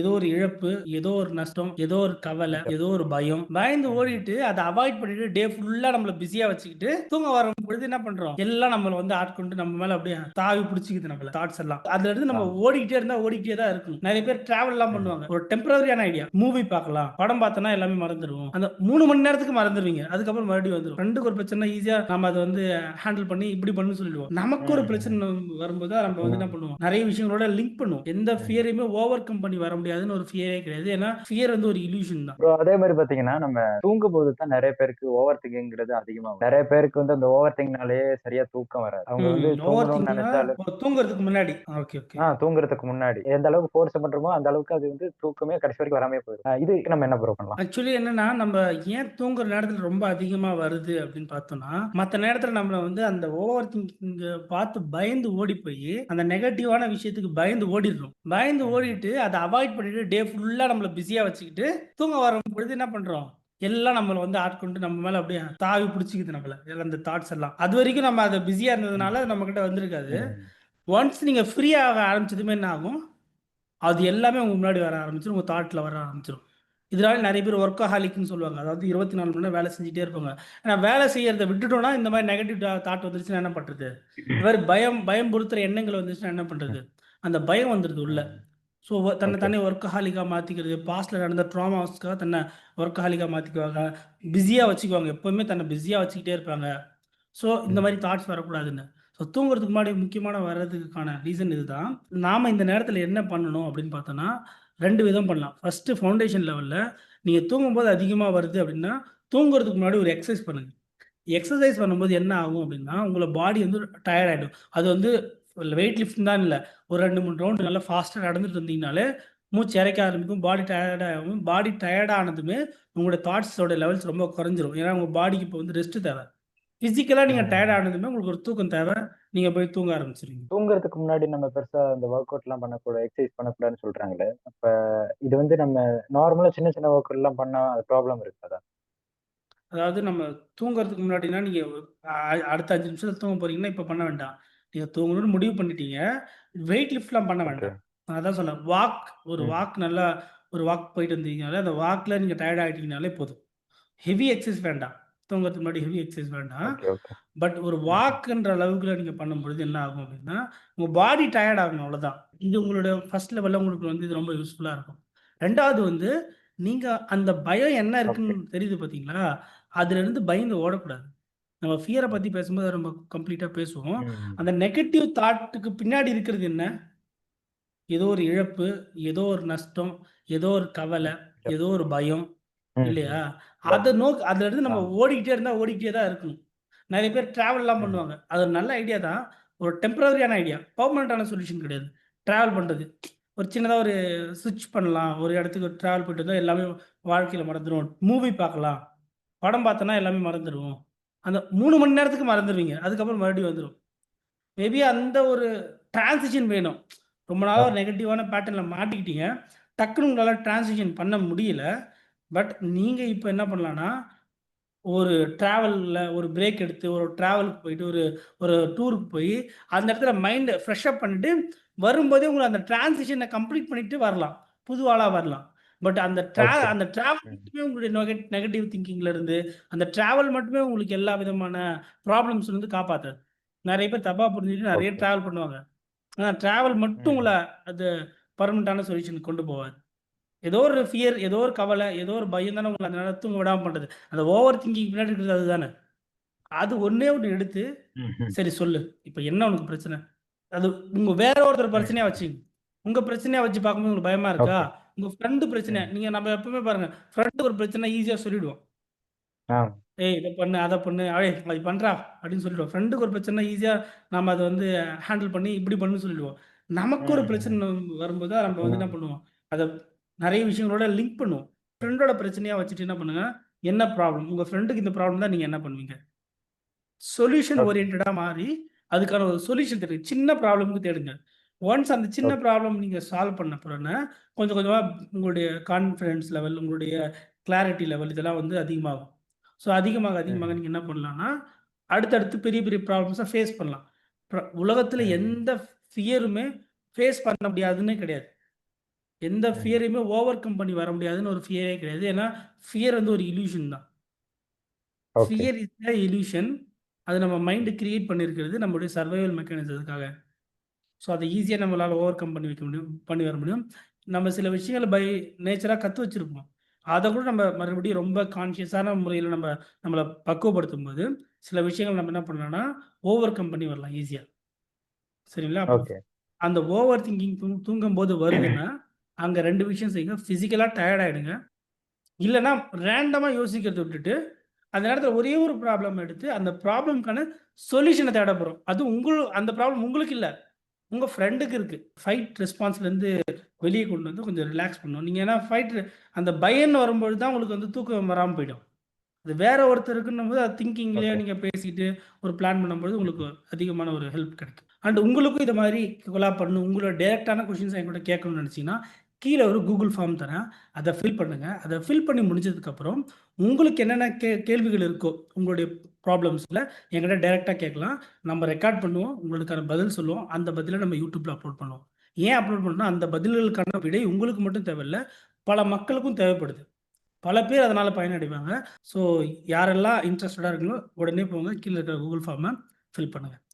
ஏதோ ஒரு இழப்பு, ஏதோ ஒரு நஷ்டம், ஏதோ ஒரு கவலை, ஏதோ ஒரு பயம். பயந்து. ஓடிட்டு அத அவாய்ட் பண்ணிட்டு டே ஃபுல்லா நம்மள பிஸியா வச்சுக்கிட்டு, தூங்க வரும்பொழுது என்ன பண்றோம்? எல்லாம் நம்மள வந்து ஆட்கொண்டு நம்ம மேல அப்படியே தாவி புடிச்சுக்குது நம்மள தாட்ஸ் எல்லாம். அதுலருந்து நம்ம ஆமா. ஓடிக்கிட்டே இருந்தா ஓடிக்கிட்டே தான் இருக்கணும். நெறைய பேர் டிராவல்லாம் ம். பண்ணுவாங்க. ஒரு டெம்பரரியான ஐடியா. மூவி பார்க்கலாம். படம் பார்த்தோம்னா எல்லாமே மறந்துருவோம். அந்த 3 மணி நேரத்துக்கு மறந்துருவீங்க. அதுக்கப்புறம் மறுபடியும் வந்துரும். ஃப்ரெண்டுக்கு ஒரு பிரச்சனை ஈஸியா நம்ம அத வந்து ஹேண்டில் பண்ணி இப்படி பண்ணுன்னு சொல்லிடுவோம். நமக்கு ஒரு. பிரச்சனை வரும்போது நம்ம வந்து என்ன. பண்ணுவோம்? நெறைய விஷயங்களோட லிங்க் பண்ணுவோம். எந்த. ஃபியரையுமே ஓவர் கம் பண்ணி வர முடியாதுன்னு ஒரு ஃபியரே கிடையாது. ஏன்னா ஃபியர் வந்து ஒரு இல்யூஷன் தான். ப்ரோ அதே மாரி பார்த்தீங்கன்னா, நம்ம தூங்கும்போது தான் நெறைய பேருக்கு ஓவர் திங்கிங்கிறது அதிகமாகும். நெறைய பேருக்கு வந்து அந்த ஓவர் திங்க்னாலேயே சரியா தூக்கம் வராது. அவங்க வந்து தூங்கணும்னு நெனச்சாலும் தூங்குறதுக்கு முன்னாடி. Okay, okay. ஆ தூங்குறதுக்கு முன்னாடி. எந்த அளவுக்கு ஃபோர்ஸ் பண்றோமோ, அந்த அளவுக்கு அது வந்து தூக்கமே கடைசி வரைக்கும் வராமயே போயிரும். அ இது நம்ம என்ன ப்ரோ பண்ணலாம்? ஆக்சுவலி என்னன்னா, நம்ம ஏன் தூங்குற நேரத்துல ரொம்ப அதிகமா வருது அப்படின்னு பார்த்தோம்னா, மத்த நேரத்துல நம்மள வந்து அந்த ஓவர் திங்கிங்க பார்த்து பயந்து ஓடி போயி, அந்த நெகட்டிவான விஷயத்துக்கு பயந்து ஓடிடுறோம். பயந்து. ஓடிட்டு அத அவாய்ட் பண்ணிட்டு டே ஃபுல்லா நம்மள பிஸியா வச்சுக்கிட்டு, தூங்க வரும்பொழுது என்ன பண்றோம்? எல்லாம் நம்மள வந்து ஆட்கொண்டு நம்ம மேல அப்படியே தாவி புடிச்சுக்குது நம்மள. அந்த தாட்ஸ் எல்லாம். அதுவரைக்கும் நம்ம அத பிஸியா. இருந்ததுனால அது நம்மகிட்ட வந்திருக்காது. ஒன்ஸ் நீங்க ஃப்ரீ ஆக ஆரம்பிச்சதுமே என்ன ஆகும்? அது எல்லாமே உங்க முன்னாடி வர ஆரம்பிச்சுரும். உங்க தாட்ல வர ஆரம்பிச்சுரும். இதனால நெறைய பேர் வொர்க்கஹாலிக்ன்னு சொல்லுவாங்க. அதாவது 24 மணி நேரம் வேலை செஞ்சுட்டே இருப்பாங்க. ஆனா வேலை செய்யறத விட்டுட்டோம்னா, இந்த மாரி நெகட்டிவ் தாட் வந்துருச்சுன்னா என்ன பண்றது? மாரி பயம் பயம் பொறுத்துற எண்ணங்கள் வந்துருச்சுன்னா என்ன பண்றது? அந்த பயம் வந்துருது உள்ள. ஸோ தன்னை. தானே வொர்க்கஹாலிக்கா மாத்திக்கிறது. பாஸ்ட்ல நடந்த ட்ராமாஸ்க்காக தன்னை வொர்க்கஹாலிக்கா மாத்திக்குவாங்க. பிஸியா வச்சுக்குவாங்க. எப்பவுமே தன்னை பிஸியா வச்சுக்கிட்டே இருப்பாங்க. ஸோ இந்த ம். மாரி தாட்ஸ் வரக்கூடாதுன்னு. ஸோ தூங்குறதுக்கு முன்னாடி முக்கியமான வர்றதுக்கான ரீசன் இதுதான். நாம இந்த நேரத்துல என்ன பண்ணணும் அப்படின்னு பார்த்தோம்னா, 2 விதம் பண்ணலாம். ஃபர்ஸ்ட் ஃபவுண்டேஷன் லெவல்ல நீங்க தூங்கும்போது அதிகமா வருது அப்படின்னா, தூங்குறதுக்கு முன்னாடி ஒரு எக்சர்சைஸ் பண்ணுங்க. எக்சர்சைஸ் பண்ணும்போது என்ன ஆகும் அப்படின்னா, உங்கள பாடி வந்து டயர்ட் ஆயிடும். அது வந்து வெயிட் லிஃப்டிங் தான் இல்ல. ஒரு 2, 3 ரவுண்ட் நல்லா ஃபாஸ்ட்டா நடந்துட்டு இருந்தீங்கனாலே, மூச்சு இரைக்க ஆரம்பிக்கும். பாடி டயர்ட் ஆகும். பாடி டயர்ட் ஆனதுமே உங்களோட தாட்ஸோட லெவல்ஸ் ரொம்ப குறைஞ்சிரும். ஏன்னா உங்க பாடிக்கு இப்போ வந்து ரெஸ்ட் தேவை. பிசிக்கலா நீங்க டயர்ட். ஆனதுமே உங்களுக்கு ஒரு தூக்கம் தேவை. நீங்க போய் தூங்க ஆரம்பிச்சுருவீங்க. தூங்குறதுக்கு முன்னாடி நம்ம பெருசா இந்த வொர்க் அவுட்லாம் பண்ணக்கூடாது, எக்சர்சைஸ் பண்ணக்கூடாதுன்னு சொல்றாங்களே. அப்ப இது வந்து நம்ம நார்மலா சின்ன சின்ன வொர்க் எல்லாம் பண்ணா அது ப்ராப்ளம் இருக்காதா? அதாவது நம்ம தூங்குறதுக்கு முன்னாடினா, நீங்க அ அடுத்த 5 நிமிஷத்துல தூங்க போறீங்கன்னா, இப்ப பண்ண வேண்டாம். நீங்க தூங்கணும்னு முடிவு பண்ணிட்டீங்க. வெயிட் லிஃப்ட்லாம் பண்ண. வேண்டாம். நான் அதான் சொன்னேன். வாக் ஒரு. வாக் நல்லா ஒரு வாக் போயிட்டு வந்தீங்கனாலே, அந்த வாக்ல நீங்க டயர்ட் ஆயிட்டீங்கனாலே போதும். ஹெவி எக்சர்சைஸ் வேண்டாம். தூங்குறதுக்கு முன்னாடி ஹெவி எக்சர்சைஸ் வேண்டாம். பட் ஒரு. வாக்ன்ற அளவுக்குல நீங்க பண்ணும்பொழுது என்ன ஆகும் அப்படின்னா, உங்க பாடி டயர்ட் ஆகணும் அவ்வளோதான். இது உங்களோட ஃபர்ஸ்ட் லெவல்ல உங்களுக்கு வந்து இது ரொம்ப யூஸ்ஃபுல்லா இருக்கும். 2வது வந்து, நீங்க அந்த பயம் என்ன. இருக்குன்னு தெரியுது பார்த்தீங்களா? அதுலருந்து பயந்து ஓடக்கூடாது. நம்ம ஃபியர பத்தி பேசும்போது நம்ம கம்ப்ளீட்டா பேசுவோம். அந்த நெகட்டிவ் தாட்டுக்கு பின்னாடி இருக்கிறது என்ன? ஏதோ ஒரு இழப்பு, ஏதோ ஒரு நஷ்டம், ஏதோ ஒரு கவலை, ஏதோ ஒரு பயம். இல்லையா? அத நோக்கி அதுலருந்து நம்ம ஆமா. ஓடிக்கிட்டே இருந்தா ஓடிக்கிட்டே தான் இருக்கணும். நெறைய பேர் டிராவல்லாம். பண்ணுவாங்க. அது ஒரு நல்ல ஐடியா தான். ஒரு டெம்பரரியான ஐடியா. பெர்மனன்ட்டான சொல்யூஷன் கிடையாது. டிராவல் பண்றது. ஒரு சின்னதா ஒரு ஸ்விட்ச் பண்ணலாம். ஒரு இடத்துக்கு டிராவல் போயிட்டு வந்தா எல்லாமே வாழ்க்கையில மறந்துருவோம். மூவி பார்க்கலாம். படம் பார்த்தோம்னா எல்லாமே மறந்துருவோம். அந்த மூணு மணி நேரத்துக்கு மறந்துருவீங்க. அதுக்கப்புறம் மறுபடியும் வந்துடும் மேபி அந்த ஒரு டிரான்சிஷன் வேணும். ரொம்ப நாளாக ஒரு நெகட்டிவான பேட்டர்னில் மாட்டிக்கிட்டீங்க. டக்குனு உங்களால் டிரான்சிஷன் பண்ண முடியல. பட் நீங்கள் இப்போ என்ன பண்ணலாம்னா, ஒரு ட்ராவலில் ஒரு பிரேக் எடுத்து, ஒரு ட்ராவலுக்கு போயிட்டு, ஒரு ஒரு டூருக்கு போய் அந்த இடத்துல மைண்டை ஃப்ரெஷ்ஷப் பண்ணிட்டு, வரும்போதே உங்களை அந்த டிரான்சிஷனை கம்ப்ளீட் பண்ணிட்டு வரலாம். புது வரலாம். பட் அந்த ட்ரா. அந்த டிராவல் ம். மட்டுமே உங்களுடைய நெகட் நெகட்டிவ் திங்கிங்ல இருந்து, அந்த டிராவல் மட்டுமே உங்களுக்கு எல்லா விதமான ப்ராப்ளம்ஸ்ல இருந்து காப்பாத்தாது. நெறைய பேர் தப்பா புரிஞ்சுட்டு நெறைய. டிராவல் பண்ணுவாங்க. ஆனா டிராவல் மட்டும் உங்கள ம். அது பெர்மனன்ட்டான சொல்யூஷன்க்கு கொண்டு போவாது. ஏதோ ஒரு ஃபியர், ஏதோ ஒரு கவலை, ஏதோ ஒரு பயம் தானே உங்கள அந்த நேரம் தூங்க விடாம பண்றது. அந்த ஓவர் திங்கிங் பின்னாடி இருக்கிறது அதுதானே. அது ஒண்ணே ஒண்ணு எடுத்து, ம்ஹ்ம். சரி சொல்லு. இப்ப என்ன உனக்கு பிரச்சனை? அது உங்க வேற ஒருத்தர். பிரச்சனையா வச்சுக்கங்க. உங்க பிரச்சனையா வச்சு பார்க்கும்போது உங்களுக்கு பயமா இருக்கா? உங்க ஃப்ரெண்ட் பிரச்சனை. நீங்க நம்ம எப்பவுமே பாருங்க, ஃப்ரெண்டுக்கு ஒரு பிரச்சனை ஈஸியா சொல்லிடுவோம். "ஏய் இத பண்ணு, அத பண்ணு. ஏய் அது பண்றா" அப்படின்னு சொல்லிடுவோம். ஃப்ரெண்டுக்கு ஒரு பிரச்சனை ஈஸியா நம்ம அத வந்து ஹேண்டில் பண்ணி இப்படி பண்ணுன்னு சொல்லிடுவோம். நமக்கு ஒரு. பிரச்சனை வரும்போது நம்ம வந்து என்ன. பண்ணுவோம்? அத நெறைய விஷயங்களோட லிங்க் பண்ணுவோம். ஃப்ரெண்டோட பிரச்சனையா வச்சுட்டு என்ன பண்ணுங்க, என்ன ப்ராப்ளம்? உங்க ஃப்ரெண்டுக்கு இந்த ப்ராப்ளம் தான் நீங்க என்ன பண்ணுவீங்க? Solution okay. ஓரியன்டடா மாறி, அதுக்கான ஒரு சொல்யூஷன் தேடுங்க. சின்ன ப்ராப்ளம்க்கு தேடுங்க. ஒன்ஸ் அந்த சின்ன. ப்ராப்ளம் நீங்க சால்வ் பண்ண பிறகுனா, கொஞ்சம் கொஞ்சமா உங்களுடைய கான்ஃபிடன்ஸ் லெவல், உங்களுடைய கிளாரிட்டி லெவல் இதெல்லாம் வந்து அதிகமாகும். ஸோ அதிகமாக, அதிகமாக ம். நீங்க என்ன பண்ணலாம்னா, அடுத்தடுத்து பெரிய பெரிய ப்ராப்ளம்ஸ ஃபேஸ் பண்ணலாம். உலகத்துல. எந்த ஃபியருமே ஃபேஸ் பண்ண முடியாதுன்னே கிடையாது. எந்த. ஃபியரையுமே ஓவர் கம் பண்ணி வர முடியாதுன்னு ஒரு ஃபியரே கிடையாது. ஏன்னா, ஃபியர் வந்து ஒரு இல்யூஷன் தான். Fear is illusion. அது நம்ம மைண்ட் கிரியேட் பண்ணியிருக்கிறது நம்மளுடைய சர்வைவல் மெக்கானிசத்துக்காக. ஸோ, அத ஈஸியா நம்மளால ஓவர் கம் பண்ணி வைக்க முடியும் பண்ணி வர முடியும். நம்ம சில விஷயங்கள பை நேச்சரா கத்து வச்சிருப்போம். அத கூட நம்ம மறுபடியும் ரொம்ப கான்ஷியஸான முறையில நம்ம நம்மள பக்குவப்படுத்தும்போது, சில விஷயங்கள் நம்ம என்ன பண்ணலாம்னா, ஓவர் கம் பண்ணி வரலாம் ஈஸியா. சரிங்களா? அந்த ஓவர் திங்கிங் தூ தூங்கும்போது வருதுன்னா, அங்க 2 விஷயம் செய்யுங்க. பிசிக்கலா டயர்ட் ஆயிடுங்க. இல்லன்னா ரேண்டமா யோசிக்கிறத விட்டுட்டு, அந்த நேரத்துல ஒரே ஒரு ப்ராப்ளம் எடுத்து, அந்த ப்ராப்ளம்க்கான சொல்யூஷன தேட. அது உங்களு அந்த ப்ராப்ளம் உங்களுக்கு இல்ல. உங்க ஃப்ரெண்டுக்கு இருக்கு. ஃபைட் ரெஸ்பான்ஸ்லேருந்து வெளிய கொண்டு வந்து கொஞ்சம் ரிலாக்ஸ் பண்ணணும். நீங்க ஏன்னா ஃபைட் அந்த பயம்ன்னு வரும்பொழுது தான் உங்களுக்கு வந்து தூக்கம் வராம போயிடும். அது வேற ஒருத்தருக்குன்னும்போது அது திங்கிங்லயே ஓகே. நீங்க பேசிட்டு ஒரு பிளான் பண்ணும்பொழுது உங்களுக்கு அதிகமான ஒரு ஹெல்ப் கிடைக்கும். அண்ட் உங்களுக்கும் இத மாரி கொலாப் பண்ணணும். உங்களோட டைரக்ட்டான கொஸ்டின்ஸ் என்கிட்ட கேட்கணும்னு நெனச்சீங்கன்னா, கீழே ஒரு கூகுள் ஃபார்ம் தரேன். அதை ஃபில் பண்ணுங்க. அதை ஃபில் பண்ணி முடிஞ்சதுக்கப்புறம், உங்களுக்கு என்னென்ன கே கேள்விகள் இருக்கோ, உங்களுடைய ப்ராப்ளம்ஸில் எங்கிட்ட டைரெக்டாக கேட்கலாம். நம்ம ரெக்கார்ட் பண்ணுவோம். உங்களுக்கான பதில் சொல்லுவோம். அந்த பதிலை நம்ம யூடியூப்பில் அப்லோட் பண்ணுவோம். ஏன் அப்லோட் பண்றோம்னா, அந்த பதில்களுக்கான விடை உங்களுக்கு மட்டும் தேவையில்ல. பல மக்களுக்கும் தேவைப்படுது. பல பேர் அதனால் பயனடைவாங்க. ஸோ, யாரெல்லாம் இன்ட்ரெஸ்டடாக இருக்கீங்களோ, உடனே போங்க. கீழே இருக்கிற கூகுள் ஃபார்மை ஃபில் பண்ணுங்கள்